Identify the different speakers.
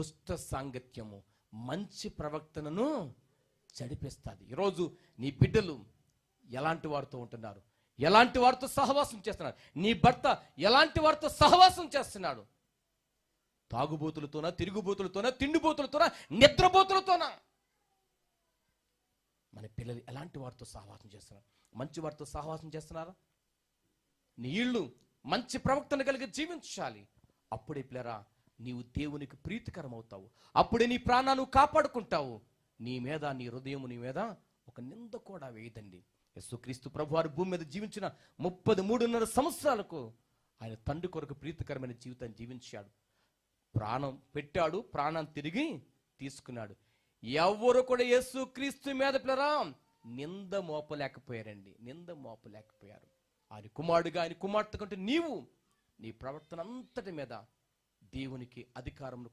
Speaker 1: దుష్ట సాంగత్యము మంచి ప్రవక్తనను చడిపిస్తుంది. ఈరోజు నీ బిడ్డలు ఎలాంటి వారితో ఉంటున్నారు? ఎలాంటి వారితో సహవాసం చేస్తున్నారు? నీ భర్త ఎలాంటి వారితో సహవాసం చేస్తున్నాడు? తాగుబోతులతోనా తిరుగుబోతులతోనా తిండిబోతులతోనా నిద్రబోతులతోనా మన పిల్లలు ఎలాంటి వారితో సహవాసం చేస్తున్నారు? మంచి వారితో సహవాసం చేస్తున్నారా? నీ ఇళ్ళు మంచి ప్రవక్తను కలిగి జీవించాలి. అప్పుడే పిల్లరా నీవు దేవునికి ప్రీతికరమవుతావు. అప్పుడే నీ ప్రాణాన్ని కాపాడుకుంటావు. నీ మీద నీ హృదయం నీ మీద ఒక నింద కూడా వేయదండి. యేసుక్రీస్తు ప్రభు వారు భూమి మీద జీవించిన ముప్పది మూడున్నర సంవత్సరాలకు ఆయన తండ్రి కొరకు ప్రీతికరమైన జీవితాన్ని జీవించాడు. ప్రాణం పెట్టాడు ప్రాణం తిరిగి తీసుకున్నాడు. ఎవరు కూడా యేసు క్రీస్తు మీద పిల్లరా నింద మోపలేకపోయారండి. నింద మోపలేకపోయారు. ఆయన కుమారుడుగా ఆయన కుమార్తె కంటే నీవు నీ ప్రవర్తన అంతటి మీద దేవునికి అధికారంను